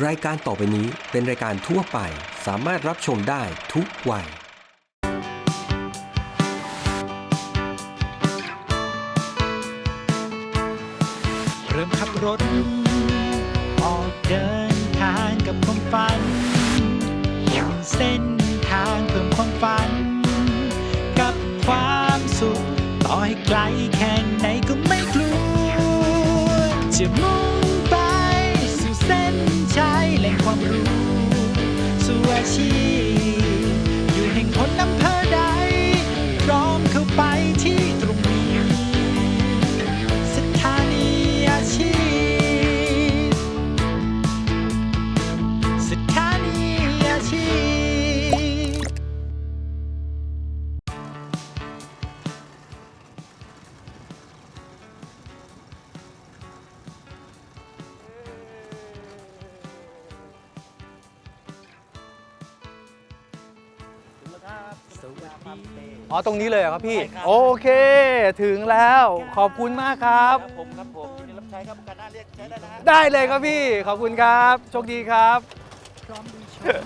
รายการต่อไปนี้เป็นรายการทั่วไปสามารถรับชมได้ทุกวัย เริ่มขับรถ ออกเดินทางกับความฝันบนเส้นทางเพิ่มความฝัน กับความสุขต่อให้ไกล สู่ อ๋อตรงนี้เลยเหรอครับพี่โอเค ถึงแล้วขอบคุณมากครับ ผมครับผมยินดีรับใช้ครับโอกาสหน้าเรียกใช้ได้นะฮะ ได้เลยครับพี่ ขอบคุณครับ โชคดีครับ พร้อมดูชม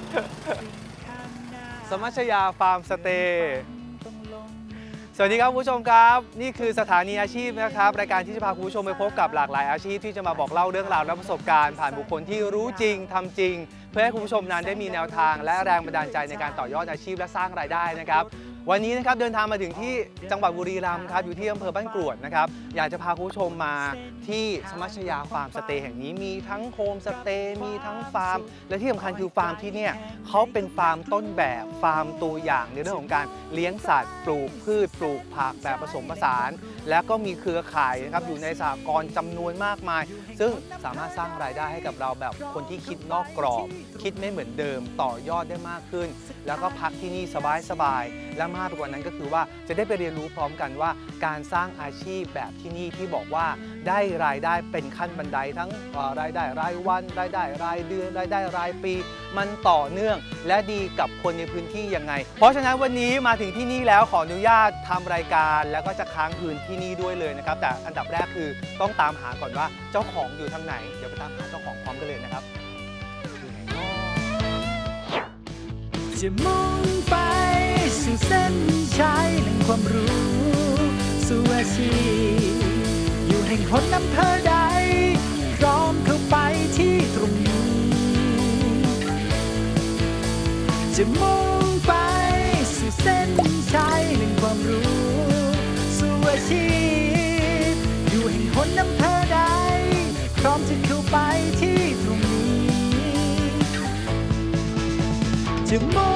สิ่งข้างหน้าสมัชยาฟาร์มสเตย์ ต้องลงมือ สวัสดีครับคุณผู้ชมครับ นี่คือสถานีอาชีพนะครับรายการที่จะพาคุณผู้ชมไปพบกับหลากหลายอาชีพที่จะมาบอกเล่าเรื่องราวและประสบการณ์ผ่านบุคคลที่รู้จริงทำจริง เพื่อให้คุณผู้ชมนั้นได้มีแนวทางและแรงบันดาลใจในการต่อยอดอาชีพและสร้างรายได้นะครับ วันนี้นะครับเดินทางมาถึงที่จังหวัดบุรีรัมย์ครับอยู่ที่อำเภอบ้านกรวดนะครับอยากจะพาคุณผู้ชมมาที่สมัชยาฟาร์มสเตย์แห่งนี้มีทั้งโฮมสเตย์มีทั้งฟาร์ม และที่สำคัญคือฟาร์มที่เนี่ยเขาเป็นฟาร์มต้นแบบฟาร์มตัวอย่างในเรื่องของการเลี้ยงสัตว์ ปลูกพืช ปลูกผักแบบผสมผสาน แล้วก็มีเครือข่ายนะครับอยู่ในสหกรณ์จำนวนมากมาย ซึ่งสามารถสร้างรายได้ให้กับเราแบบคนที่คิดนอกกรอบ คิดไม่เหมือนเดิมต่อยอดได้มากขึ้น แล้วก็พักที่นี่สบายๆและมากไปกว่านั้นก็คือว่าจะได้ไปเรียนรู้พร้อมกันว่า การสร้างอาชีพแบบที่นี่ที่บอกว่าได้รายได้เป็นขั้นบันไดทั้งรายได้รายวัน รายได้รายเดือน รายได้รายปี มันต่อเนื่อง และดีกับคนในพื้นที่ยังไง เพราะฉะนั้นวันนี้มาถึงที่นี่แล้วขออนุญาตทำรายการ แล้วก็จะค้างคืนที่นี่ด้วยเลยนะครับแต่อันดับแรกคือต้องตามหาก่อนว่าเจ้าของอยู่ทางไหนเดี๋ยวไปตามหาเจ้าของพร้อมกันเลยนะครับจะมุ่งไป สู่เส้นชัยแหล่งความรู้สู่อาชีพอยู่แห่งหนอำเภอใดพร้อมเข้าไปที่ตรงนี้จะมุ่งไปสู่เส้นชัยแห่งความรู้สู่อาชีพอยู่แห่งหนอำเภอใดพร้อมจะเข้าไปที่ตรงนี้จะมุ่ง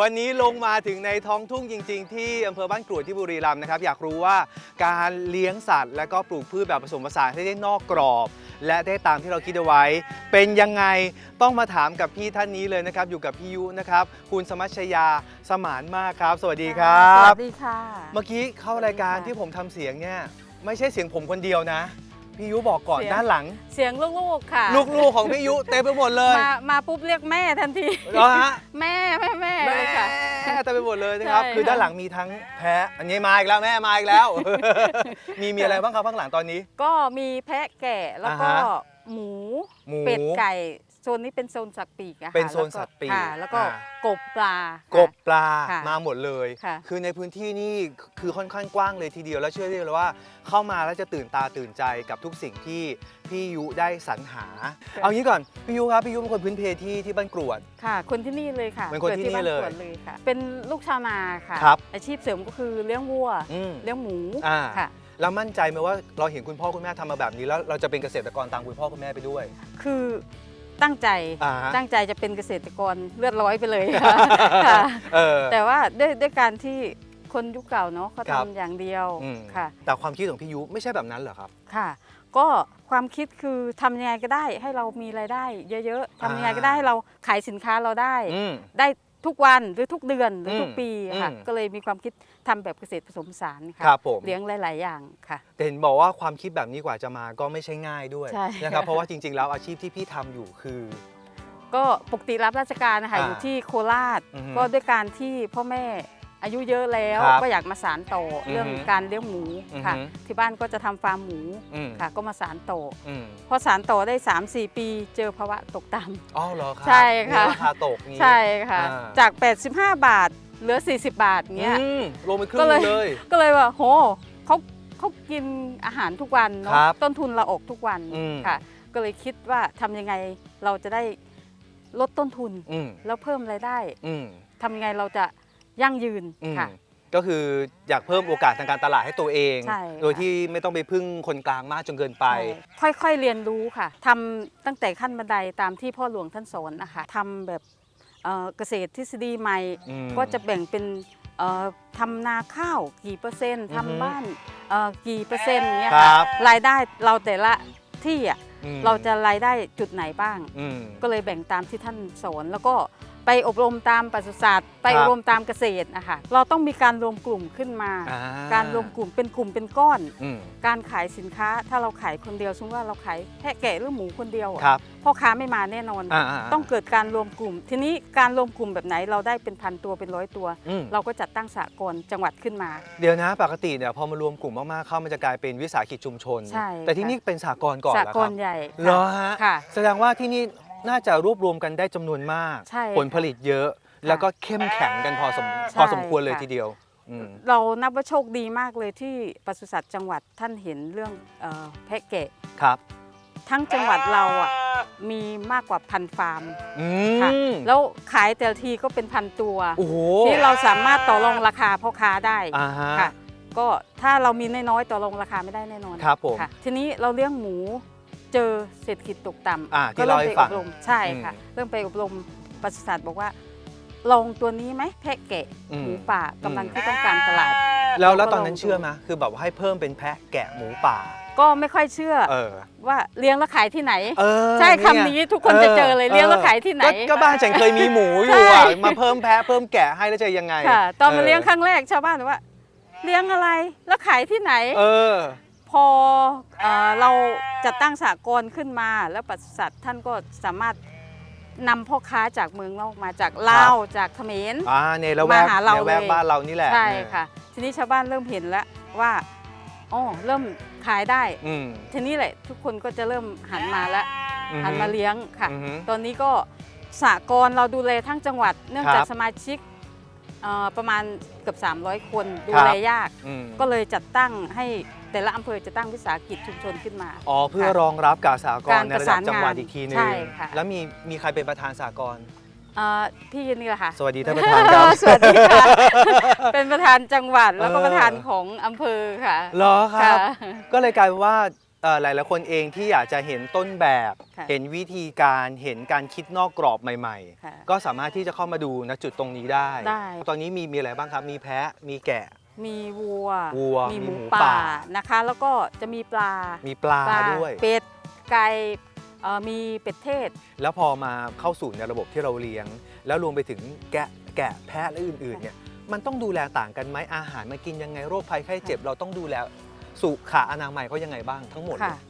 วันนี้ลงมาถึงในท้องทุ่งจริง ๆ ที่อำเภอบ้านกรวดที่บุรีรัมย์นะครับ อยากรู้ว่าการเลี้ยงสัตว์ และก็ปลูกพืชแบบผสมผสานให้ได้นอกกรอบ และได้ตามที่เราคิดเอาไว้ เป็นยังไงต้องมาถามกับพี่ท่านนี้เลยนะครับ อยู่กับพี่ยุนะครับ คุณสมัชยาสมานมากครับ สวัสดีครัสบวัสดีค่ะ เมื่อกี้เข้ารายการสวัสดีค่ะที่ผมทำเสียงเนี่ยไม่ใช่เสียงผมคนเดียวนะ พี่ยุบอกก่อนเสียง ด้านหลัง เสียงลูกๆค่ะ ลูกๆของพี่ยุเต็มไปหมดเลยมามาปุ๊บเรียกแม่ทันทีเหรอฮะแม่แม่แม่แม่เลยค่ะเต็มไปหมดเลยนะครับ ใช่คือค่ะ ด้านหลังมีทั้งแพะอันนี้มาอีกแล้วแม่มาอีกแล้ว มีมีอะไรบ้างครับข้างหลังตอนนี้ ก็มีแพะแกะแล้วก็อ่าฮะ หมู หมูเป็ดไก่ โซนนี้เป็นโซนสัตว์ปีกอะค่ะเป็นโซนแล้วก็สัตว์ปีกค่ะแล้วก็อ่า กบปลาค่ะ กบปลาค่ะมาหมดเลย ค่ะคือในพื้นที่นี่คือค่อนข้างกว้างเลยทีเดียวแล้วเชื่อได้เลยว่าเข้ามาแล้วจะตื่นตาตื่นใจกับทุกสิ่งที่พี่ยุได้สรรหาเอางี้ก่อนพี่ยุครับพี่ยุเป็นคนพื้นเพที่ที่บ้านกรวด ค่ะ คนที่นี่เลยค่ะเป็นคนที่นี่กิดเลยบ้าสวนเลยค่ะ เป็นลูกชาวนาค่ะ ครับ อาชีพเสริมก็คือเลี้ยงวัว อืม เลี้ยงหมูอ่า ค่ะ แล้วมั่นใจไหมว่าเราเห็นคุณพ่อคุณแม่ทำมาแบบนี้แล้วเราจะเป็นเกษตรกรตามคุณพ่อคุณแม่ไปด้วย คือ ตั้งใจอ่าฮะตั้งใจจะเป็นเกษตรกรเลือดร้อยไปเลยค่ะค่ะ เออ แต่ว่าด้วยด้วยการที่คนยุคเก่าเนาะเขาครับ ทำอย่างเดียวอืมค่ะ แต่ความคิดของพี่ยุไม่ใช่แบบนั้นเหรอครับ ค่ะ ก็ความคิดคือทำยังไงก็ได้ให้เรามีรายได้ เยอะๆทำยังไงก็ได้ให้เราขายสินค้าเราได้ อืม ได้ ทุกวันหรือทุกเดือนหรือทุกอืมปีค่ะอืมก็เลยมีความคิดทำแบบเกษตรผสมผสานค่ะครับผม เลี้ยงหลาย ๆ อย่างค่ะ แต่เห็นบอกว่าความคิดแบบนี้กว่าจะมาก็ไม่ใช่ง่ายด้วยใช่ นะครับ เพราะว่าจริง ๆ แล้วอาชีพที่พี่ทำอยู่คือ ก็ปกติรับราชการนะคะอ่าอยู่ที่โคราช อือฮึก็ด้วยการที่พ่อแม่ อายุเยอะแล้วครับก็อยากมาสานต่อออฮึเรื่องการเลี้ยงหมูค่ะ อือฮึที่บ้านก็จะทำฟาร์มหมูอืม ค่ะ ก็มาสานต่ออืมพอสานต่อได้ 3-4 ปีเจอภาวะตกต่ำ อ๋อเหรอครับใช่ค่ะ มีราคาตกนี้ ใช่ค่ะ อ่า จาก 85 บาทเหลือ 40 บาทเงี้ย อืมลงไปครึ่ก็งเลยเลย ก็เลยว่าโหเขาเขากินอาหารทุกวันเนาะครับต้นทุนเราออกทุกวันอืม ค่ะ ก็เลยคิดว่าทำยังไงเราจะได้ลดต้นทุน อืมแล้วเพิ่มรายได้อืม ทำยังไงเราจะ ยั่งยืนอืมค่ะ ก็คืออยากเพิ่มโอกาสทางการตลาดให้ตัวเอง ใช่ค่ะ โดยที่ไม่ต้องไปพึ่งคนกลางมากจนเกินไป ใช่ค่อยๆเรียนรู้ค่ะทำตั้งแต่ขั้นบันไดตามที่พ่อหลวงท่านสอนนะคะทำแบบเอ่อเกษตรทฤษฎีใหม่ อืม ก็จะแบ่งเป็นเอ่อทำนาข้าวกี่เปอร์เซ็นต์อือฮึ ทำบ้านเอ่อกี่เปอร์เซ็นต์เงี้ยครัค่ะบรายได้เราแต่ละที่อะอืมเราจะรายได้จุดไหนบ้าง อืม ก็เลยแบ่งตามที่ท่านสอนแล้วก็ ไปอบรมตามปศุสัตว์ไปครัอบบรมตามเกษตรนะคะเราต้องมีการรวมกลุ่มขึ้นมา อ่การรวมกลุ่มเป็นกลุ่มเป็นก้อน อืมการขายสินค้าถ้าเราขายคนเดียวสมมติว่าเราขายแพะแกะหรือหมูคนเดียวอะครับพ่อค้าไม่มาแน่นอนอ่าๆๆต้องเกิดการรวมกลุ่ม ทีนี้การรวมกลุ่มแบบไหนเราได้เป็นพันตัวเป็นร้อยตัว อืมเราก็จัดตั้งสากลจังหวัดขึ้นมา เดี๋ยวนะปกติเนี่ยพอมารวมกลุ่มมากๆเข้ามันจะกลายเป็นวิสาหกิจชุมชน ใช่แต่ที่ค่ะ นี่เป็นสากลก่อนสาเหรอคกรัลบใหญ่เหรอฮะค่ะ แสดงว่าที่นี่ น่าจะรวบรวมกันได้จำนวนมาก ใช่ผลผลิตเยอะ แล้วก็เข้มแข็งกันพอสมใช่ พอสมควรเลยค่ะทีเดียวอืมเรานับว่าโชคดีมากเลยที่ปศุสัตว์จังหวัดท่านเห็นเรื่องเอ่อแพะแกะ ครับทั้งจังหวัดเราอะมีมากกว่าพันฟาร์มอืค่ะมแล้วขายแต่ละทีก็เป็นพันตัว โอ้โหที่เราสามารถต่อรองราคาพ่อค้าได้อ่าฮะ ค่ะ ก็ถ้าเรามีน้อยๆต่อรองราคาไม่ได้แน่นอนครับผมค่ะทีนี้เราเลี้ยงหมู เจอเศรษฐกิจตกต่อ่าำที่ก็เริ่มเล่าให้ไปฟัองบรมใช่ค่ะอืมเริ่มไปอบรมปศุสัตว์บอกว่า ลองตัวนี้ไหมแพะแกะอืม หมูป่ากำลังอืมที่ต้องการตลาด แล้วแล้วเราก็ตอนนั้นลองดูเชื่อไหมคือแบบว่าให้เพิ่มเป็นแพะแกะหมูป่า ก็ไม่ค่อยเชื่อเออ ว่าเลี้ยงแล้วขายที่ไหน เออใช่ไงคำนี้ทุกคนจะเจอเลยเลี้ยงแล้วขายที่ไหนก็ก็บ้านฉันเคยมีหมูอยู่อะใช่ มาเพิ่มแพะเพิ่มแกะให้แล้วจะยังไงค่ะ ตอนมาออเลี้ยงครั้งแรกชาวบ้านบอกว่า เลี้ยงอะไรแล้วขายที่ไหน เออ พอเอ่อเราจัดตั้งสากลขึ้นมา แล้วปศุสัตว์ท่านก็สามารถนำพ่อค้าจากเมืองนอกมาจากลาวจากเขมร อ่าในละแวกมาหาเราในละแวกเลย บ้านเรานี่แหละใช่ค่ะ ทีนี้ชาวบ้านเริ่มเห็นแล้วว่าอ๋อเริ่มขายได้ อืมทีนี้แหละทุกคนก็จะเริ่มหันมาแล้วอือฮึหันมาเลี้ยงค่ะ อือฮึ ตอนนี้ก็สากลเราดูแลทั้งจังหวัด เนื่องจากครับสมาชิกเอ่อประมาณเกือบ300 คนดูครับแลยาก อืม ก็เลยจัดตั้งให้ แต่ละอำเภอจะตั้งวิสาหกิจชุมชนขึ้นมา อ๋อเพื่อค่ะรองรับกับสากลการในระดับจังหวัดประสานงานอีกทีหนึงใช่ค่ะ แล้วมีมีใครเป็นประธานสากลเอ่อพี่นี่แหละค่ะสวัสดีท่านประธานครับ สวัสดีค่ะ เป็นประธานจังหวัดแล้วก็เออ ประธานของอำเภอค่ะเหรอครับค่ะก็เลยกลายเป็นว่าเอ่อหลาย ๆ คนเองที่อยากจะเห็นต้นแบบ ค่ะเห็นวิธีการเห็นการคิดนอกกรอบใหม่ ค่ะๆ ก็สามารถที่จะเข้ามาดูณจุดตรงนี้ได้ ได้ ตอนนี้มีมีอะไรบ้างครับ มีแพะมีแกะ มีวัว วัวมีหมีมูหมูป่า ป่านะคะ แล้วก็จะมีปลามีปลาด้วย เป็ดไก่เอ่อมีเป็ดเทศ แล้วพอมาเข้าสู่ในระบบที่เราเลี้ยง แล้วรวมไปถึงแกะแกะแพะและอื่นๆเนี่ยมันต้องดูแลต่างกันไหมอาหารมากินยังไงโรคภัยไข้เจ็บ เราต้องดูแลสุขอนามัยเขายังไงบ้างทั้งหมดเลค่ะ ย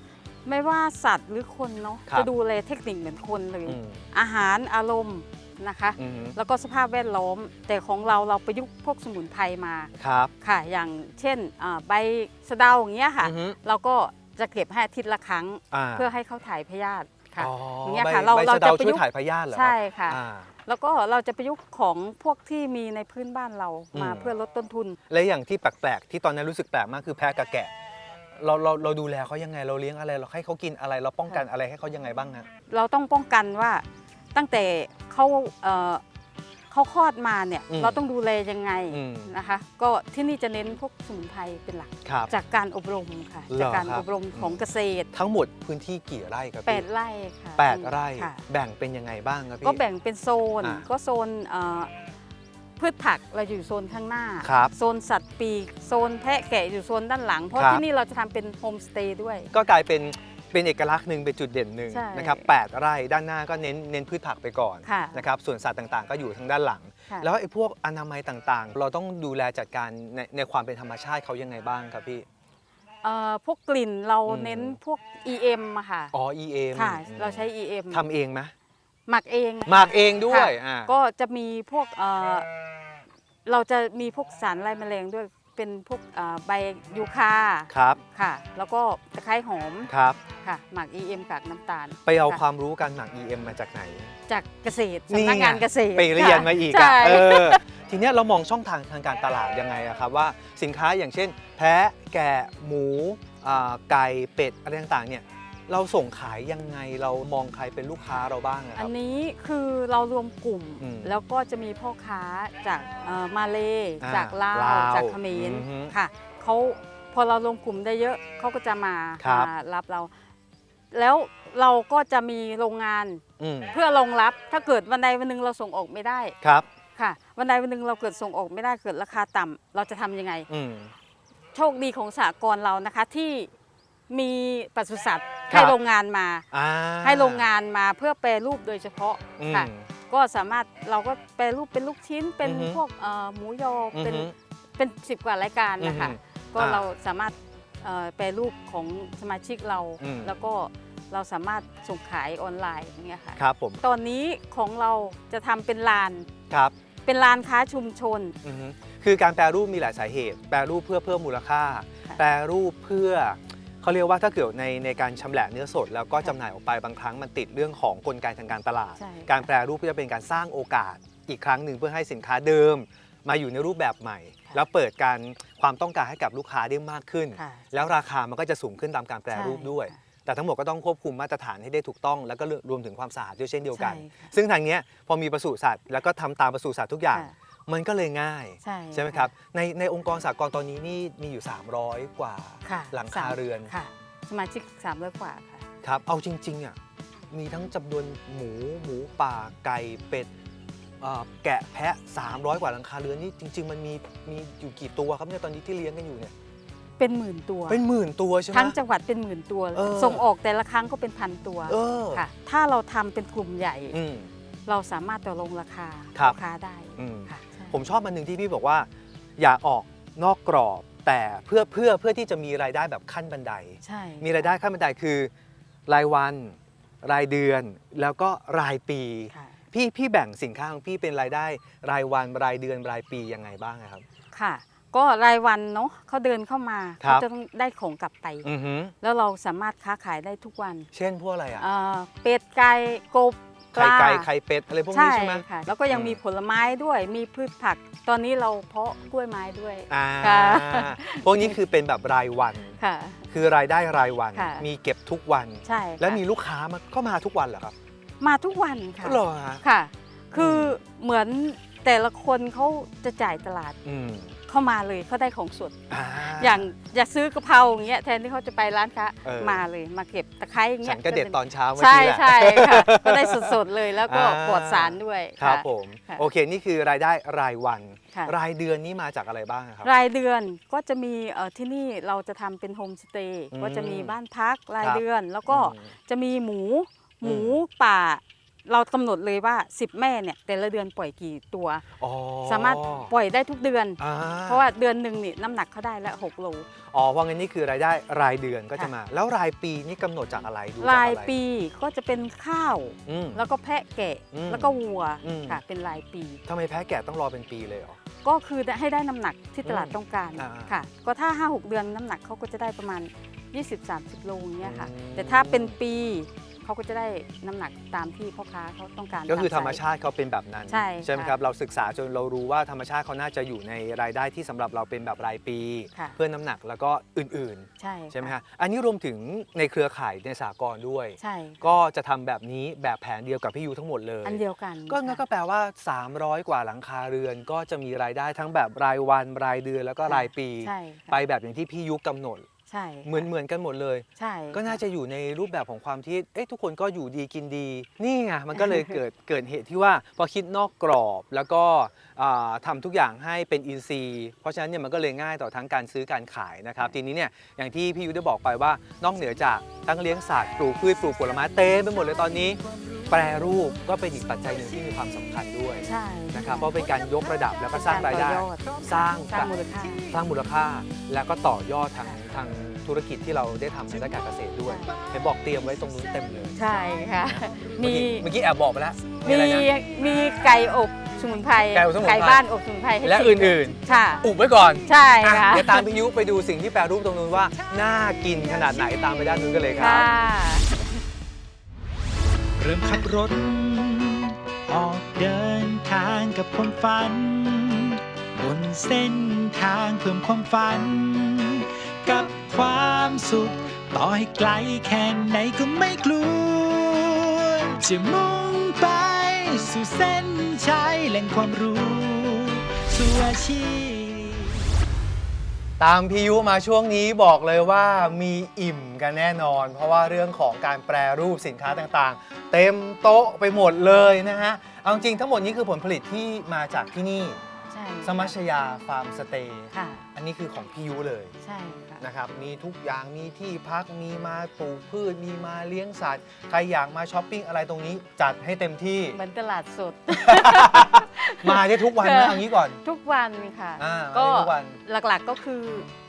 ไม่ว่าสัตว์หรือคนเนาะครับ จะดูแลเทคนิคเหมือนคนเลย อืมอาหารอารมณ์ นะคะ อืมแล้วก็สภาพแวดล้อม แต่ของเราเราประยุกต์พวกสมุนไพรมาครับค่ะ อย่างเช่นอ่าใบสะเดาอย่างเงี้ยค่ะ อือฮึเราก็จะเก็บให้อาทิตย์ละครั้งอ่าเพื่อให้เขาถ่ายพยาธิค่ะ อ๋ออย่างเงี้ยใบค่ะเราใบเราสะจะเดาประช่วยุยกต์ถ่ายพยาธิเหรอใช่ค่ะ อ่า แล้วก็เราจะประยุกต์ของพวกที่มีในพื้นบ้านเราอืมมาเพื่อลดต้นทุน และอย่างที่แปลกๆที่ตอนนั้นรู้สึกแปลกมากคือแพะกับแกะ เราเราเราดูแลเขายังไงเราเลี้ยงอะไรเราให้เขากินอะไรเราป้องกันอะไรให้เขายังไงบ้างฮะ เราต้องป้องกันว่าตั้งแต่ เขาเอ่อเขาคลอดมาเนี่ยอืมเราต้องดูแลยังไงอืมนะคะ ก็ที่นี่จะเน้นพวกสมุนไพรเป็นหลัก ครับจากการอบรมค่ะเหรอจากการครับ อบรมของเกษตรทั้งหมดพื้นที่กี่ไร่ครับแปพี่ดไร่ค่ะแปดไร่ ค่ะ แบ่งเป็นยังไงบ้างครับพี่ ก็แบ่งเป็นโซน อ่าก็โซนเอ่อพืชผักเราอยู่โซนข้างหน้า ครับโซนสัตว์ปีก โซนแพะแกะอยู่โซนด้านหลัง เพราะครับ ที่นี่เราจะทำเป็นโฮมสเตย์ด้วย ก็กลายเป็น เป็นเอกลักษณ์หนึ่งเป็นจุดเด่นหนึ่งใช่นะครับแปดไร่ด้านหน้าก็เน้นเน้นพืชผักไปก่อนค่ะนะครับส่วนสัตว์ต่างๆ ก็อยู่ทางด้านหลัง ค่ะ แล้วไอ้พวกอนามัยต่างๆ เราต้องดูแลจัดการในในความเป็นธรรมชาติเขายังไงบ้างครับพี่ เอ่อพวกกลิ่นเราอืม เน้นพวก EM อะค่ะอ๋อ EM ค่ะอืมเราใช้ EM ทำเองไหมหมักเองหมักเองด้วยค่ะอ่าก็จะมีพวกเอ่อเราจะมีพวกสารไล่แมลงด้วยเป็นพวกเอ่อใบยูคาครับค่ะ แล้วก็ตะไคร้หอมครับ ค่ะ หมัก EM กากน้ำตาลไปเอาค่ะความรู้การหมัก EM มาจากไหน จากเกษตรนี่สำนักงานไงเกษตรไปเรียนค่ะมาอีกใช่อะเออทีเนี้ยเรามองช่องทางทางการตลาดยังไงอะครับว่าสินค้าอย่างเช่น แพะแกะหมูอ่าไก่เป็ดอะไรต่างๆเนี่ยเราส่งขายยังไงเรามองใครเป็นลูกค้าเราบ้างอะคอัรันบนี้คือเรารวมกลุ่มอืมแล้วก็จะมีพ่อค้าจากเอ่อมาเลอ่าจากลาวลาวจากเขมรอือฮึค่ะเขาพอเรารวมกลุ่มได้เยอะเขาก็จะมาครับมารับเรา แล้วเราก็จะมีโรงงานอืมเพื่อรองรับ ถ้าเกิดวันใดวันหนึ่งเราส่งออกไม่ได้ครับ ค่ะ วันใดวันหนึ่งเราเกิดส่งออกไม่ได้เกิดราคาต่ำเราจะทำยังไง อืม โชคดีของสากลเรานะคะที่มีปศุสัตว์ครับ ให้โรงงานมา อ่าให้โรงงานมาเพื่อแปรรูปโดยเฉพาะอืม ค่ะ ก็สามารถเราก็แปรรูปเป็นลูกชิ้น เป็นอือฮึ พวกเอ่อหมูยออือเป็นฮึ เป็นสิบกว่ารายการนะคะ อือฮึก็อ่า เราสามารถเอ่อ แปรรูปของสมาชิกเรา อืม แล้วก็เราสามารถส่งขายออนไลน์อย่างเงี้ยค่ะ ครับผมตอนนี้ของเราจะทำเป็นลาน ครับเป็นลานค้าชุมชน อือฮึคือการแปรรูปมีหลายสาเหตุ แปรรูปเพื่อเพิ่มมูลค่า ค่ะแปรรูปเพื่อเขาเรียกว่าถ้าเกิดในในการชำแหละเนื้อสด แล้วก็ค่ะจำหน่ายออกไปบางครั้งมันติดเรื่องของกลไกทางการตลาด ใช่การแปรรูปก็จะเป็นการสร้างโอกาสอีกครั้งหนึ่งเพื่อให้สินค้าเดิม มาอยู่ในรูปแบบใหม่ แล้วเปิดการความต้องการให้กับลูกค้าได้มากขึ้น ค่ะ แล้วราคามันก็จะสูงขึ้นตามการแปรรูปด้วย ใช่ค่ะ แต่ทั้งหมดก็ต้องควบคุมมาตรฐานให้ได้ถูกต้อง แล้วก็รวมถึงความสะอาดด้วยเช่นเดียวกัน ใช่ค่ะซึ่งทางเนี้ยพอมีปศุสัตว์แล้วก็ทำตามปศุสัตว์ทุกอย่าง ค่ะ มันก็เลยง่ายใช่ไหมครับในในองค์กรสากลตอนนี้นี่มีอยู่ 300 กว่าค่ะหลังคาเรือนค่ะ สมาชิกสามร้อยกว่าค่ะ ครับเอาจริงๆอะมีทั้งจำนวนหมูหมูป่าไก่เป็ดเอ่อ แกะแพะ 300 กว่าหลังคาเรือนนี่จริง ๆ มันมีมีอยู่กี่ตัวครับเนี่ยตอนนี้ที่เลี้ยงกันอยู่เนี่ยเป็นหมื่นตัวเป็นหมื่นตัวใช่ไหมทั้งจังหวัดเป็นหมื่นตัวเลยเออส่งออกแต่ละครั้งก็เป็นพันตัวเออ ค่ะ ถ้าเราทำเป็นกลุ่มใหญ่ อืม เราสามารถต่อรองราคาครับ ลูกค้าได้อืม ค่ะใช่ ผมชอบมันหนึ่งที่พี่บอกว่า อย่าออกนอกกรอบ แต่เพื่อเพื่อเพื่อที่จะมีรายได้แบบขั้นบันได ใช่มีรายได้ขั้นบันไดคือ รายวัน รายเดือน แล้วก็รายปี ค่ะ พี่พี่แบ่งสินค้าของพี่เป็นรายได้ รายวันรายเดือนรายปียังไงบ้างอะครับ ค่ะ ก็รายวันเนาะเขาเดินเข้ามาครัเขาบ จะต้องได้ของกลับไป อือหือแล้วเราสามารถค้าขายได้ทุกวันเช่นพวกอะไรอะเอ่อเป็ดไก่กบปไข่ลาไก่ไข่เป็ดอะไรพวกนี้ใช่ไหม ค่ะ แล้วก็ยังอืม มีผลไม้ด้วยมีพืชผัก ตอนนี้เราเพาะกล้วยไม้ด้วย อ่าค่ะ พวกนี้คือเป็นแบบรายวัน ค่ะ คือรายได้รายวัน ค่ะ มีเก็บทุกวัน ใช่ค่ะแล้วมีลูกค้ามาก็มาทุกวันเหรอครับ มาทุกวันค่ะเหรอฮะ ค่ะ คือเหมือนแต่ละคนเขาจะจ่ายตลาดอืมเข้ามาเลยเขาได้ของสด อ่า อย่างอยากซื้อกะเพราอย่างเงี้ยแทนที่เขาจะไปร้านค้าเออ มาเลยมาเก็บตะไคร้อย่างเงี้ฉัยนก็เด็ดตอนเช้าเมื่อใช่กี้แหละ ใช่ค่ะ ก็ได้สดๆเลยแล้วก็อ่า ปลอดสารด้วยครับะ ผม ค่ะโอเค นี่คือรายได้รายวัน ค่ะ รายเดือนนี่มาจากอะไรบ้างอะครับ รายเดือนก็จะมีเอ่อที่นี่เราจะทำเป็นโฮมสเตย์อืมก็จะมีบ้านพักรายครับเดือน แล้วก็อืมจะมีหมู หมูอืมป่า เรากำหนดเลยว่า 10 แม่เนี่ยแต่ละเดือนปล่อยกี่ตัว อ๋อสามารถปล่อยได้ทุกเดือน อ่เพราะว่าเดือนหนึ่งนี่น้ำหนักเขาได้ละ6โล อ๋อเพราะงั้นนี่คือรายได้รายเดือนก็จะค่ะมา แล้วรายปีนี่กำหนดจากอะไรดูจากรายอะไรปีก็จะเป็นข้าว อืม แล้วก็แพะแกะอืมแล้วก็วัวอืม ค่ะ เป็นรายปี ทำไมแพ้แกะต้องรอเป็นปีเลยเหรอ ก็คือให้ได้น้ำหนักที่ตลาดอืมต้องการอ่าค่ะ ก็ถ้า 5-6 เดือนน้ำหนักเขาก็จะได้ประมาณ 20-30 โลอย่างเงี้ยค่ะ อืม แต่ถ้าเป็นปี เขาก็จะได้น้ำหนักตามที่พ่อค้าเขาต้องการก็คือตธรรมไซส์ชาติเขาเป็นแบบนั้นใช่ไหมค่ะครับเราศึกษาจนเรารู้ว่าธรรมชาติเขาน่าจะอยู่ในรายได้ที่สำหรับเราเป็นแบบรายปี ค่ะ เพื่อน้ำหนักแล้วก็อื่นใช่ๆ ใช่ไหมค่ะฮะอันนี้รวมถึงในเครือข่ายในสากลด้วย ใช่ ก็จะทำแบบนี้แบบแผนเดียวกับพี่ยูทั้งหมดเลย อันเดียวกันก็งั้นก็ค่ะ แปลว่า 300 กว่าหลังคาเรือน ก็จะมีรายได้ทั้งแบบรายวันรายเดือนแล้วก็รายปี ใช่ค่ะ ไปแบบอย่างที่พี่ยุกกำหนด ใช่เหมือนเหมือนกันหมดเลย ใช่ก็น่าจะอยู่ในรูปแบบของความที่เอ๊ะทุกคนก็อยู่ดีกินดี นี่ไงมันก็เลยเกิดเกิดเหตุที่ว่าพอคิดนอกกรอบแล้วก็อ่าทำาทุกอย่างให้เป็นอินทรีย์ เพราะฉะนั้นเนี่ยมันก็เลยง่ายต่อทั้งการซื้อการขายนะครับ ทีนี้เนี่ยอย่างที่พี่ยุทธได้บอกไปว่านอกเหนือจากตั้งเลี้ยงสัตว์ปลูกพืชปลูกผลไม้เต็มไปหมดเลยตอนนี้ แปรรูปก็เป็นอีกปัจจัยหนึ่งที่มีความสำคัญด้วยใช่นะครับเพราะเป็นการยกระดับแล้วก็สร้างรายได้กต่อยอสร้างสร้างมูลค่า สร้างมูลค่าแล้วก็ต่อยอดทางทางธุรกิจที่เราได้ทำในด้านการเกษตรด้วยเห็นบอกเตรียมไว้ตรงนู้นเต็มเลยใช่ค่ะเมื่อมีกี้เมื่อกี้แอบบอกไปแล้วมีมีอะไรนะ มีไก่อบสมุนไพรไก่อบสมุนไพร บ้านอบสมุนไพรให้และชิมอื่นค่ะๆอุบไว้ก่อนใช่อะค่ะเดี๋ยวตามพี่ยุไปดูสิ่งที่แปรรูปตรงนู้นว่าน่ากินขนาดไหนตามไปด้านนู้นกันเลยครับ ค่ะ เริ่มขับรถ ออกเดินทางกับความฝัน บนเส้นทางเพิ่มความฝัน กับความสุข ต่อให้ไกลแค่ไหนก็ไม่กลัว จะมุ่งไป สู่เส้นชัยแหล่งความรู้ สู่อาชีพ ตามพี่ยุมาช่วงนี้บอกเลยว่ามีอิ่มกันแน่นอน เพราะว่าเรื่องของการแปรรูปสินค้าต่างๆ เต็มโต๊ะไปหมดเลยนะฮะ เอาจริงทั้งหมดนี้คือผลผลิตที่มาจากที่นี่ ใช่สมัชยาฟาร์มสเตย์ค่ะ อันนี้คือของพี่ยุเลยใช่ค่ะ นะครับ มีทุกอย่างมีที่พักมีมาปลูกพืชมีมาเลี้ยงสัตว์ ใครอยากมาช้อปปิ้งอะไรตรงนี้ จัดให้เต็มที่ เหมือนตลาดสด มาได้ทุกวันนะค่ะเอางี้ก่อน ทุกวันค่ะ อ่าก็มาได้ทุกวันหลักๆก็คือ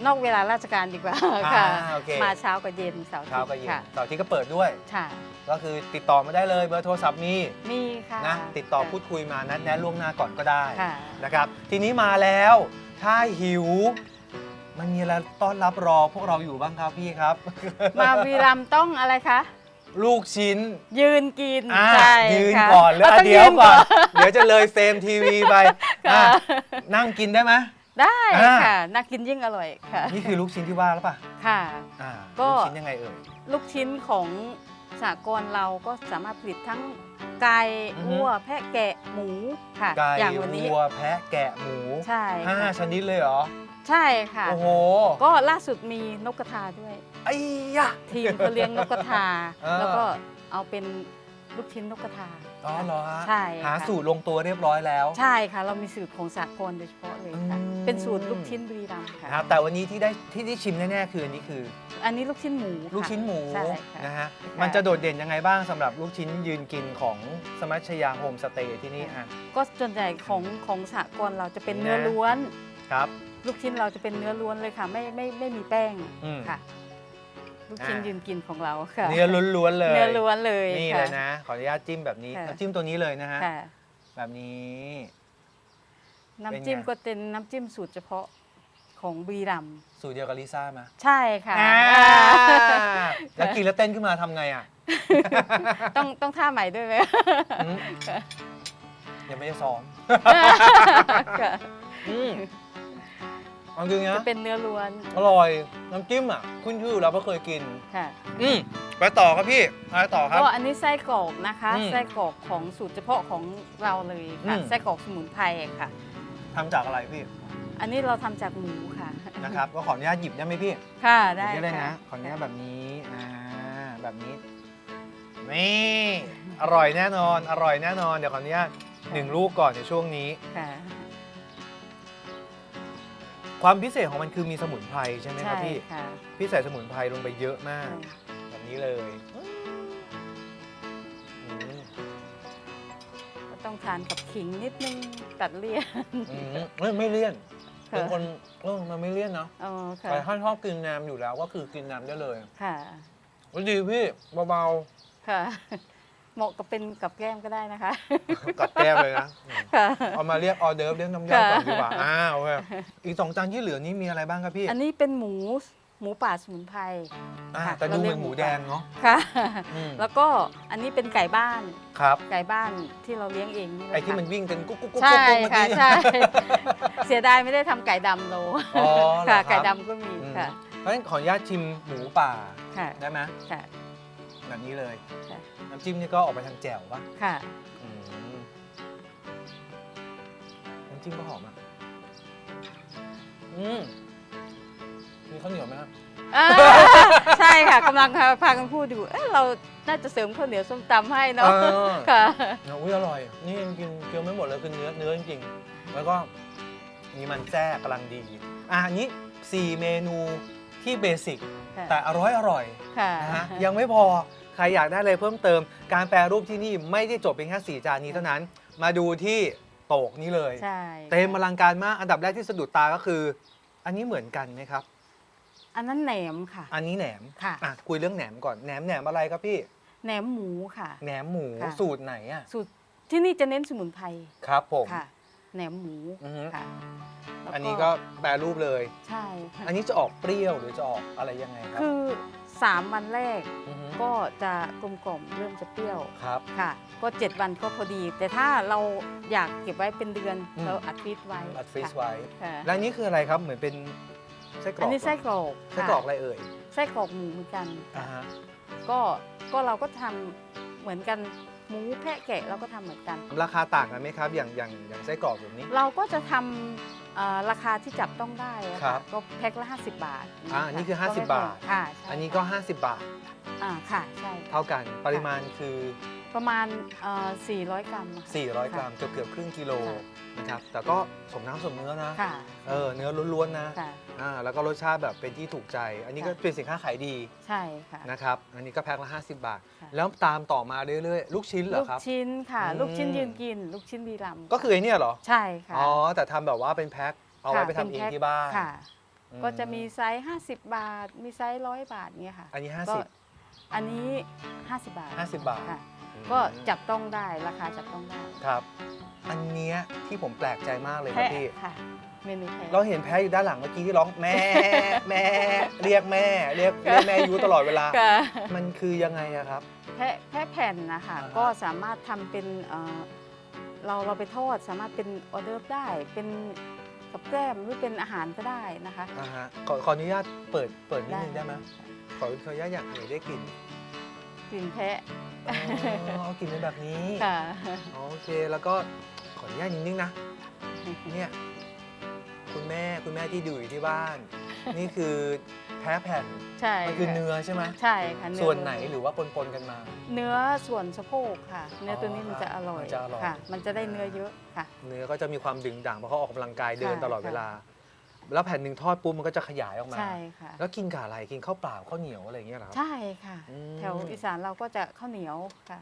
นอกเวลาราชการดีกว่าอ่าค่ะโอเค มาเช้ากับเย็นเสาร์อาทิตย์เช้ากับเย็นค่ะเสาร์อาที่ก็เปิดด้วย ค่ะ ก็คือติดต่อมาได้เลยเบอร์โทรศัพท์มีมีค่ะนะติดต่อค่ะพูดคุยมานัดแนะล่วงหน้าก่อนก็ได้ค่ะ นะครับ ทีนี้มาแล้วถ้าหิว มันมีอะไรต้อนรับรอพวกเราอยู่บ้างครับพี่ครับ มาวีรัมย์ต้องอะไรคะ ลูกชิ้นยืนกินอ่าใช่ยืนค่ะก่อนเลยาอะต้องเดี๋ยวนก่อน เดี๋ยวจะเลยเฟรมทีวีไปค่ะอะนั่งกินได้ไหม ได้อ่า ค่ะน่ากินยิ่งอร่อยค่ะนี่คือลูกชิ้นที่ว่าแล้วป่ะค่ะ อ่าก็ ลูกชิ้นยังไงเอ่ย ลูกชิ้นของสากลเราก็สามารถผลิตทั้งไก่อือฮึ วัวแพะแกะหมูค่ะ ไก่อย่างวันนี้วัวแพะแกะหมูใช่ห้าค่ะชนิดเลยเหรอ ใช่ค่ะ โอ้โห ก็ล่าสุดมีนกกระทาด้วย ไอ้ยะ ทีมเขาเลี้ยงนกกระทา เออ แล้วก็เอาเป็นลูกชิ้นนกกระทาอ๋อเหรอฮะใช่หาค่ะสูตรลงตัวเรียบร้อยแล้ว ใช่ค่ะ เรามีสูตรของสากลโดยเฉพาะเลยค่ะ อืม เป็นสูตรลูกชิ้นบุรีรัมย์ค่ะ นะครับแต่วันนี้ที่ได้ที่ได้ชิมแน่ๆคืออันนี้คือ อันนี้ลูกชิ้นหมูค่ะลูกชิ้นหมูใช่ค่ะ นะฮะค่ะมันจะโดดเด่นยังไงบ้างสำหรับลูกชิ้นยืนกินของสมัชยาโฮมสเตย์ที่นี่อะ ก็ส่วนใหญ่ของของสากลเราจะเป็นนี่นะเนื้อล้วน ครับ ลูกชิ้นเราจะเป็นเนื้อล้วนเลยค่ะ ไม่ไม่ไม่มีแป้งอืม ค่ะ ลูกชิ้นอ่ายืยืนกินของเราค่ะเนื้อล้วนๆเลยเนื้อล้วนเลยนี่ค่ะเลยนะ ขออนุญาตจิ้มแบบนี้ค่ะน้ำจิ้มตัวนี้เลยนะฮะค่ะแบบนี้ น้ำจิ้มเป็นไงก็เป็นน้ำจิ้มสูตรเฉพาะของบุรีรัมย์สูตรเดียวกับลิซ่ามาใช่ค่ะอ่าแล้วกินแล้วเต้นขึ้นมาทำไงอะต้องต้องท่าใหม่ด้วยไหมอืมยังไม่ได้ซ้อมค่ะอืม เอาจริงจะนะเป็นเนื้อล้วน อร่อยน้ำจิ้มอะคุณชื่อเราก็เคยกิน ค่ะ อืมไปต่อครับพี่ไปต่อครับ ก็อันนี้ไส้กรอกนะคะ อืมไส้กรอกของสูตรเฉพาะของเราเลยค่ะ อืม ไส้กรอกสมุนไพรค่ะ ทำจากอะไรพี่อันนี้เราทำจากหมูค่ะ นะครับ ก็ขออนุญาตหยิบได้ไหมพี่ค่ะหยิได้บได้เลยค่นะ ขออนุญาตแบบนี้อ่าแบบนี้นี่อร่อยแน่นอน อร่อยแน่นอนเดี๋ยวขออนุญาตหนึ่งลูกก่อนในช่วงนี้ ค่ะ ความพิเศษของมันคือมีสมุนไพรใช่ไหมครับใช่พี่ ค่ะพี่ใส่สมุนไพรลงไปเยอะมาก แบบนี้เลยอืมก็ต้องทานกับขิงนิดนึงตัดเลี่ยนอืมไม่ไม่เลี่ยนค่ะเป็นคนเออมันไม่เลี่ยนเนาะอ๋อค่ะ แต่ถ้าชอบกินน้ำอยู่แล้ว ก็คือกินน้ำได้เลยค่ะก็ดีพี่เบาค่ะ เหมาะกับเป็นกับแก้มก็ได้นะคะๆกัดแก้มเลยนะอืมค่ะ เอามาเรียกออเดิร์ฟเรียกน้ำย่อยก่อนค่ะ ดีกว่าอ้าวโอเคอีกสองจานที่เหลือนี่มีอะไรบ้างครับพี่อันนี้เป็นหมูหมูป่าสมุนไพร อ่าค่ะแต่ดูเหมือนรารียกหมูแดงเนาะค่ะ อืมแล้วก็อันนี้เป็นไก่บ้าน ครับ ไก่บ้านที่เราเลี้ยงเองนี่แหละไอ้ที่ค่ะมันวิ่งกันกุ๊กกุ๊กกุ๊กใช่กุ๊กเมื่อค่ะกี้ ใช่ เสียดายไม่ได้ทำไก่ดำโลอ๋อเหรอค่ะครับไก่ดำก็มีอืม ค่ะ เพราะฉะนั้นขออนุญาตชิมหมูป่าค่ะได้ไหมค่ะ แบบนี้เลยค่ะน้ำจิ้มนี่ก็ออกไปทางแจ่วป่ะค่ะ อืมน้ำจิ้มก็หอมอะอืมมีข้าวเหนียวไหมครับ อ่าใช่ค่ะกำลังพากันพูดอยู่เอ้เราน่าจะเสริมข้าวเหนียวส้มตำให้เนาะเออ ค่ะอุ้ยอร่อย นี่ยังกินเคี้ยวไม่หมดเลยคือเนื้อเนื้อจริงๆ แล้วก็มีมันแทรกกำลังดี อะอันนี้ 4 เมนูที่เบสิกค่ะแต่อร่อยอร่อยค่ะ นะฮะยังไม่พอ ใครอยากได้อะไรเพิ่มเติม การแปรรูปที่นี่ไม่ได้จบเพียงแค่4จานนี้เท่านั้น มาดูที่โตกนี้เลย ใช่เต็มอลังการมากอันดับแรกที่สะดุดตาก็คือ อันนี้เหมือนกันไหมครับ อันนั้นแหนมค่ะ อันนี้แหนมค่ะ อะคุยเรื่องแหนมก่อนแหนมแหนมอะไรครับพี่แหนมหมูค่ะ แหนมหมูค่ะ สูตรไหนอะสูตรที่นี่จะเน้นสมุนไพรครับผมค่ะแหนมหมูอือฮึค่ะแล้วอันนี้ก็แปรรูปเลย ใช่ค่ะอันนี้จะออกเปรี้ยวหรือจะออกอะไรยังไงครับคือ สามวันแรกอฮึก็จะกลมกล่อมเริ่มจะเปรี้ยวครับ ค่ะ ก็ 7 วันก็พอดี แต่ถ้าเราอยากเก็บไว้เป็นเดือนอืม เราอัดฟรีซไว้อัดฟรีซค่ะไว้ ค่ะแล้วอันนี้คืออะไรครับเหมือนเป็นไส้กรอกอันนี้ไส้กรอกไส้ค่ะกรอกอะไรเอ่ยไส้กรอกหมูเหมือนกันอ่าค่ะฮะก็ก็เราก็ทำเหมือนกันหมูแพะแกะเราก็ทำเหมือนกัน ราคาต่างกันไหมครับ อย่างอย่างอย่างไส้กรอกแบบนี้ เราก็จะทำ เอ่อราคาที่จับต้องได้อะครัค่ะบก็แพ็คละ 50 บาทอ่านี่คือก็ไม่50 บาทแพงค่ะใช่อันนี้ก็ 50 บาท อ่าค่ะใช่เท่ากัน ปริมาณคือ ประมาณเอ่อ400 กรัมอะค่ะ 400 กรัมเกือบเกือบครึ่งกิโลค่ะ นะครับแต่ก็สมน้ำสมเนื้อนะค่ะเออเนื้อล้วนๆนะค่ะ อ่าแล้วก็รสชาติแบบเป็นที่ถูกใจ อันนี้ก็ค่ะ เป็นสินค้าขายดีใช่ค่ะ นะครับอันนี้ก็แพ็คละ 50 บาท ค่ะ แล้วตามต่อมาเรื่อยๆ ลูกชิ้นเหรลูอกครับ ชิ้นค่ะ อืม ลูกชิ้นยืนกิน ลูกชิ้นดีลำก็คือไอ้เนี่ยเหรอ ใช่ค่ะอ๋อ แต่ทำแบบว่าเป็นแพ็คเอาไว้ค่ะไปทำเองป็นแพ็คที่บ้านค่ะ อืก็จะมีไซส์ 50 บาท มีไซส์ร้อยบาทเงี้ยค่ะอันนี้ ก็50 อันนี้ 50 บาท 50 บาท ค่ะอืม ก็จับต้องได้ราคาจับต้องได้ครับ อันเนี้ยที่ผมแปลกใจมากเลยครับแพะพี่ ค่ะเมนูแพะเราเห็นแพ้อยู่ด้านหลังเมื่อกี้ที่ร้องแม่แม่เรียกแม่เรียกเรียกแม่ยูตลอดเวลาค่ะมันคือยังไงอะครับ แพะแพะแผ่นนะคะอ่าฮะก็สามารถทำเป็นเอ่อเราเราไปทอดสามารถเป็นออเดอร์ฟได้เป็นกับแกล้มหรือเป็นอาหารก็ได้นะคะอ่าฮะขอขออนุญาตเปิดเปิดนิดนึงได้ไหมขอขออนุญาตอยากให้ได้กลิ่น กลิ่นแพะอ๋อเอากลิ่นเป็นแบบนี้ค่ะโอเคแล้วก็ขออนุญาตนิดนึงนะเนี่ยคุณแม่คุณแม่ที่ดูอยู่ที่บ้าน นี่คือแพ้แผ่นใช่มันคือค่ะเนื้อใช่ไหมใช่ค่ะเอส่วนไหนหรือว่าปนๆกันมา เนื้อส่วนสะโพกค่ะ เนื้อตัวนี้มันจะอร่อยมันจะอร่อยค่ะ มันจะได้เนื้อเยอะค่ะ เนื้อก็จะมีความดึงด่างเพราะเขาออกกำลังกายเดินค่ะตลอดเวลา แล้วแผ่นหนึ่งทอดปุ๊บมันก็จะขยายออกมา ใช่ค่ะแล้วกินกับอะไรกินข้าวเปล่าข้าวเหนียวอะไรอย่างเงี้ยเหรอครับ ใช่ค่ะ อืม แถวอีสานเราก็จะข้าวเหนียวค่ะ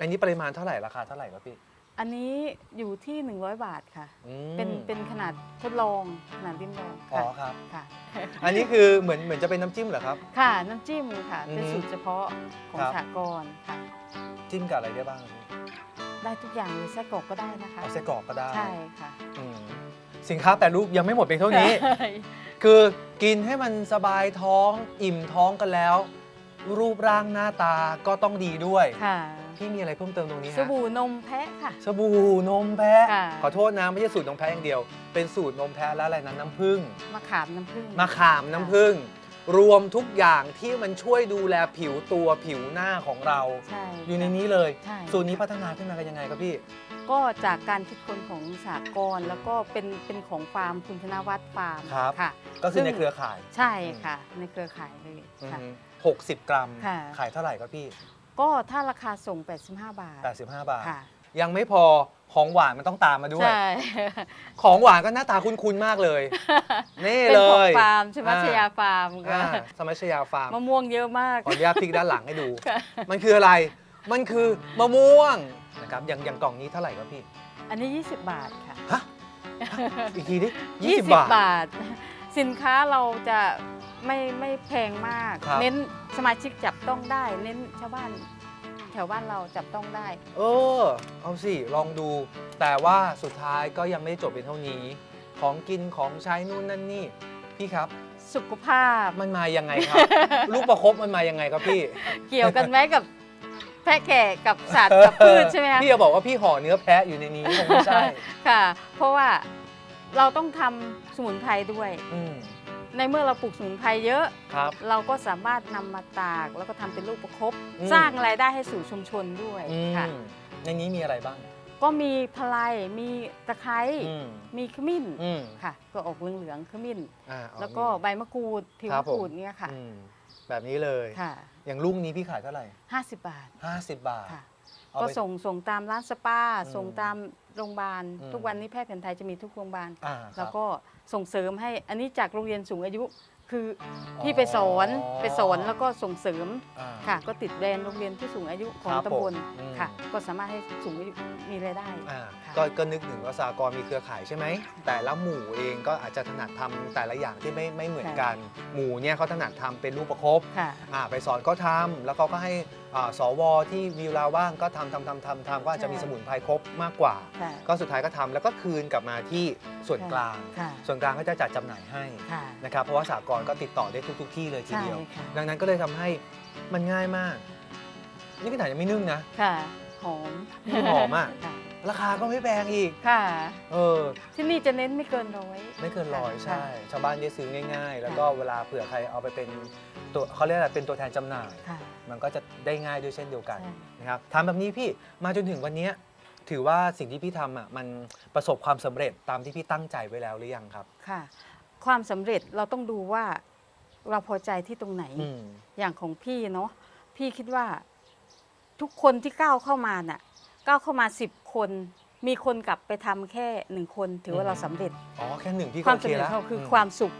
อันนี้ปริมาณเท่าไหร่ราคาเท่าไหร่ครับพี่อันนี้อยู่ที่ 100 บาทค่ะ อืมเป็นเป็นขนาดทดลองขนาดริมลองอ๋อค่ะครับ ค่ะ อันนี้คือเหมือนเหมือนจะเป็นน้ำจิ้มเหรอครับ ค่ะน้ำจิ้มค่ะเป็นอือฮึสูตรเฉพาะของครับ สากลค่ะ จิ้มกับอะไรได้บ้างครับพี่ได้ทุกอย่างเลยไส้กรอกก็ได้นะคะ เอาไส้กรอกก็ได้ใช่ค่ะ อืม สินค้าแปรรูปยังไม่หมดเพียงเท่านี้คือกินให้มันสบายท้อง อิ่มท้องกันแล้ว รูปร่างหน้าตาก็ต้องดีด้วย ค่ะพี่มีอะไรเพิ่มเติมตรงนี้สฮะบู่นมแพะค่ะ สบู่นมแพะ ค่ะ ขอโทษนะไม่ใช่สูตรนมแพะอย่างเดียว เป็นสูตรนมแพะและอะไรนั้นน้ำผึ้ง มะขามน้ำผึ้ง มะขามน้ำผึ้ง รวมทุกอย่างที่มันช่วยดูแลผิวตัวผิวหน้าของเรา ใช่อยู่ในนี้เลย ใช่ สูตรนี้พัฒนาขึ้นมากันยังไงครับพี่ ก็จากการคิดค้นของสากลแล้วก็เป็นเป็นของฟาร์มคุณธนวัฒน์ฟาร์มครับ ค่ะก็คือในเครือข่าย ใช่ค่ะ ในเครือข่ายเลยค่ะ หกสิบกรัม ค่ะ ขายเท่าไหร่ครับพี่ ก็ถ้าราคาส่ง 85 บาท 85 บาท ค่ะ ยังไม่พอของหวานมันต้องตามมาด้วย ใช่ ของหวานก็หน้าตาคุ้นๆมากเลย นี่เป็นเลของยฟาร์มใช่ไหมอ่าชยาฟาร์มอ่าค่ะสมัชยาฟาร์ม มะม่วงเยอะมาก ขออนุญาตพลิกด้านหลังให้ดูค่ะมันคืออะไร มันคือมะม่วง นะครับอย่างอย่างกล่องนี้เท่าไหร่ครับพี่ อันนี้ 20 บาทค่ะ ฮะ อีกทีดิ20 20บาทบาทสินค้าเราจะไม่ไม่แพงมาก ครับ เน้นสมาชิกจับต้องได้ เน้นชาวบ้านแถวบ้านเราจับต้องได้ เออ เอาสิ ลองดู แต่ว่าสุดท้ายก็ยังไม่ได้จบเป็นเท่านี้ ของกินของใช้นู่นนั่นนี่ พี่ครับ สุขภาพมันมายังไงครับ ลูกประคบมันมายังไงครับพี่ เกี่ยวกันไหมกับแพะแก่กับสัตว์กับพืชใช่ไหมคะพี่จะบอกว่าพี่ห่อเนื้อแพะอยู่ในนี้คงไม่ใช่ค่ะ เพราะว่าเราต้องทำสมุนไพรด้วยอืมในเมื่อเราปลูกสมุนไพรเยอะครับเราก็สามารถนำมาตาก แล้วก็ทำเป็นลูกประคบอืมสร้างรายได้ให้สู่ชุมชนด้วยอืค่ะมในนี้มีอะไรบ้าง ก็มีพลายมีตะไคร้อืมมีขมิ้นอืมค่ะ ก็ออกเหลืองๆขมิ้นอ่าเอาแล้วก็ใบมะกรูดผิวครัมะบผมกรูดเนี่ยค่ะอืม แบบนี้เลย ค่ะอย่างลูกนี้พี่ขายเท่าไหร่50บาท50 บาท ค่ะ เอาก็ไปส่งส่งตามร้านสปาอืมส่งตามโรงพยาบาล อืม ทุกวันนี้แพทย์แผนไทยจะมีทุกโรงพยาบาล อ่าครับแล้วก็ส่งเสริมให้อันนี้จากโรงเรียนสูงอายุ คือพี่ไปสอนไปสอนแล้วก็ส่งเสริมอ่า ค่ะ ก็ติดแบรนด์โรงเรียนผู้สูงอายุของครับตำบลผมอืม ค่ะ ก็สามารถให้สูงอายุมีรายได้ อ่าค่ะ ก็ก็นึกถึงว่าสากรณ์มีเครือข่ายใช่ไหม แต่ละหมู่เองก็อาจจะถนัดทำแต่ละอย่างที่ไม่ไม่เหมือนกัน หมู่เนี่ยเขาถนัดทำเป็นรูปประคบค่ะ อ่าไปสอนก็ทำแล้วเขาก็ให้อ่า สวที่มีเวลาว่างก็ทำทำทำทำทำก็อาจจะมีใช่สมุนไพรครบมากกว่า ค่ะก็สุดท้ายก็ทำแล้วก็คืนกลับมาที่ส่วนกลาง ค่ะส่วนกลางก็จะจัดจำหน่ายให้ค่ะ นะครับเพราะว่าสากรณ์ก็ติดต่อได้ทุก ๆ ที่เลยทีใช่เดียว ค่ะดังนั้นก็เลยทำให้มันง่ายมาก นี่พี่ถ่ายยังไม่นึ่งนะ ค่ะหอมหอมอะ ค่ะ ราคาก็ไม่แพงอีก ค่ะ เออ ที่นี่จะเน้นไม่เกินร้อยไม่เกินร้อยค่ะใช่ ชาวบ้านได้ซื้อง่าย ๆ แล้วก็ค่ะเวลาเผื่อใครเอาไปเป็นตัวเขาเรียกอะไรเป็นตัวแทนจำหน่าย ค่ะ มันก็จะได้ง่ายด้วยเช่นเดียวกันใช่ นะครับถามแบบนี้พี่มาจนถึงวันเนี้ยถือว่าสิ่งที่พี่ทำอะมันประสบความสำเร็จตามที่พี่ตั้งใจไว้แล้วหรือยังครับ ค่ะ ความสำเร็จเราต้องดูว่าเราพอใจที่ตรงไหน อืม อย่างของพี่เนาะพี่คิดว่าทุกคนที่ก้าวเข้ามาน่ะก้าวเข้ามาสิบคนมีคนกลับไปทำแค่หนึ่งคน ถือว่าเราสำเร็จอ๋อแค่หนึ่งพี่คก็วามโอสำเคเร็จแล้วเขาคืออมความสุข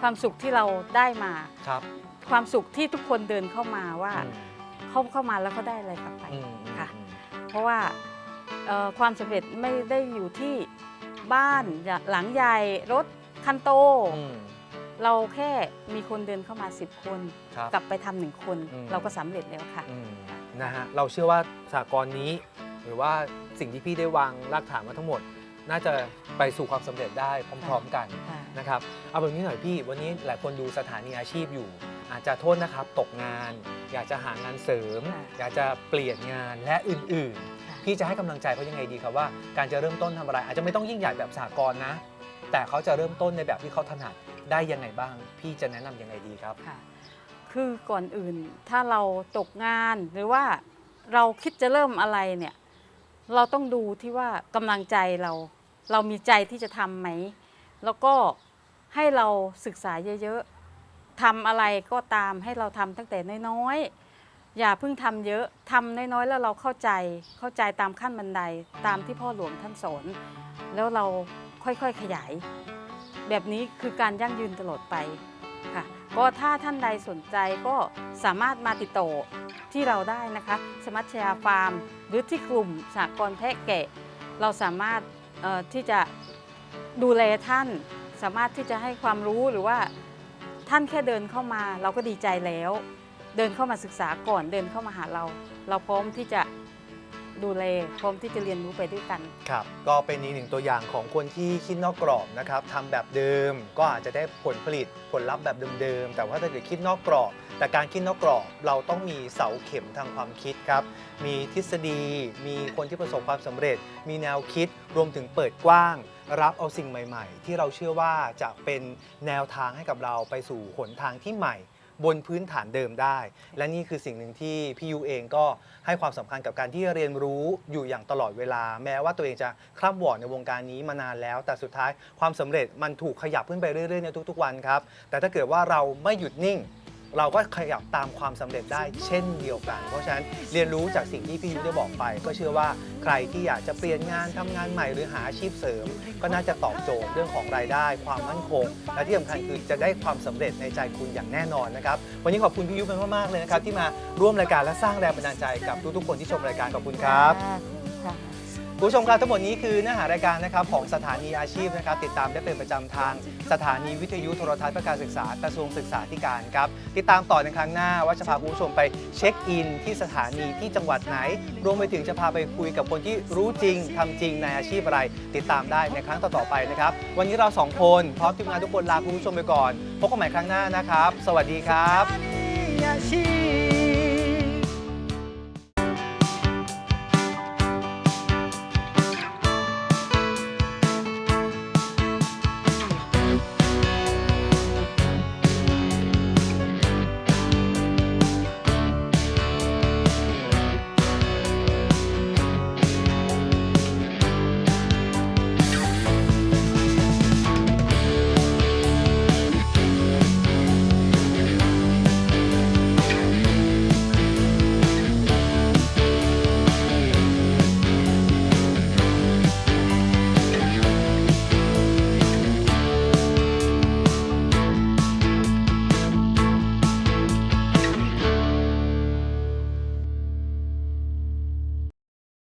ความสุขที่เราได้มาครับ ความสุขที่ทุกคนเดินเข้ามาว่าอืมเขาเข้ามาแล้วเขาได้อะไรกลับไปอืมอืมค่ะอืมเพราะว่าเอ่อความสำเร็จไม่ได้อยู่ที่บ้านหลังใหญ่รถคันโตอืมเราแค่มีคนเดินเข้ามา 10 คนครับกลับไปทำหนึ่งคนอืมเราก็สำเร็จแล้วค่ะอืมนะฮะเราเชื่อว่าสากลนี้ หรือว่าสิ่งที่พี่ได้วางรากฐานมาทั้งหมด น่าจะไปสู่ความสำเร็จได้พร้อม ๆ กันค่ะนะครับเอาแบบนี้หน่อยพี่ วันนี้หลายคนดูสถานีอาชีพอยู่ อาจจะโทษนะครับตกงาน อยากจะหางานเสริมค่ะอยากจะเปลี่ยนงานและอื่นค่ะๆพี่จะให้กำลังใจเขายังไงดีครับว่าการจะเริ่มต้นทำอะไร อาจจะไม่ต้องยิ่งใหญ่แบบสากลนะ แต่เขาจะเริ่มต้นในแบบที่เขาถนัดได้ยังไงบ้าง พี่จะแนะนำยังไงดีครับค่ะคือก่อนอื่นถ้าเราตกงานหรือว่าเราคิดจะเริ่มอะไรเนี่ย เราต้องดูที่ว่ากำลังใจเรา เรามีใจที่จะทำไหม แล้วก็ให้เราศึกษาเยอะๆทำอะไรก็ตามให้เราทำตั้งแต่น้อยๆ อย่าเพิ่งทำเยอะทำน้อยๆ แล้วเราเข้าใจเข้าใจตามขั้นบันไดตามที่พ่อหลวงท่านสอน แล้วเราค่อยๆขยาย แบบนี้คือการยั่งยืนตลอดไปค่ะ ก็ถ้าท่านใดสนใจก็สามารถมาติดต่อที่เราได้นะคะ สมัชยาฟาร์ม หรือที่กลุ่มสากลแพะแกะ เราสามารถที่จะดูแลท่าน สามารถที่จะให้ความรู้หรือว่าท่านแค่เดินเข้ามา เราก็ดีใจแล้ว เดินเข้ามาศึกษาก่อนเดินเข้ามาหาเรา เราพร้อมที่จะ ดูแลพร้อมที่จะเรียนรู้ไปด้วยกัน ครับ ก็เป็นอีกหนึ่งตัวอย่างของคนที่คิดนอกกรอบนะครับทำแบบเดิมก็อาจจะได้ผลผลิตผลลัพธ์แบบเดิมๆ แต่ว่าถ้าเกิดคิดนอกกรอบ แต่การคิดนอกกรอบเราต้องมีเสาเข็มทางความคิดครับ มีทฤษฎี มีคนที่ประสบความสำเร็จ มีแนวคิดรวมถึงเปิดกว้าง รับเอาสิ่งใหม่ ๆ ที่เราเชื่อว่าจะเป็นแนวทางให้กับเราไปสู่หนทางที่ใหม่ บนพื้นฐานเดิมได้ และนี่คือสิ่งหนึ่งที่พี่ยูเองก็ให้ความสำคัญกับการที่เรียนรู้อยู่อย่างตลอดเวลา แม้ว่าตัวเองจะคร่ำวอดในวงการนี้มานานแล้ว แต่สุดท้ายความสำเร็จมันถูกขยับขึ้นไปเรื่อยๆในทุกๆวันครับแต่ถ้าเกิดว่าเราไม่หยุดนิ่ง เราก็ขยับตามความสำเร็จได้เช่นเดียวกัน เพราะฉะนั้นเรียนรู้จากสิ่งที่พี่ยุได้บอกไป ก็เชื่อว่าใครที่อยากจะเปลี่ยนงานทำงานใหม่หรือหาอาชีพเสริม ก็น่าจะตอบโจทย์เรื่องของรายได้ ความมั่นคง และที่สำคัญคือจะได้ความสำเร็จในใจคุณอย่างแน่นอนนะครับวันนี้ขอบคุณพี่ยุเป็นมากๆเลยนะครับที่มาร่วมรายการและสร้างแรงบันดาลใจกับทุกๆคนที่ชมรายการขอบคุณครับ คุณผู้ชมครับทั้งหมดนี้คือเนื้อหารายการนะครับของสถานีอาชีพนะครับติดตามได้เป็นประจำทางสถานีวิทยุโทรทัศน์เพื่อการศึกษากระทรวงศึกษาธิการครับติดตามต่อในครั้งหน้าว่าจะพาคุณผู้ชมไปเช็คอิน ที่สถานีที่จังหวัดไหน รวมไปถึงจะพาไปคุยกับคนที่รู้จริงทำจริงในอาชีพอะไร ติดตามได้ในครั้งต่อๆไปนะครับวันนี้เราสองคนพร้อมทีมงานทุกคนลาคุณผู้ชมไปก่อนพบกันใหม่ครั้งหน้านะครับ สวัสดีครับอาชีพ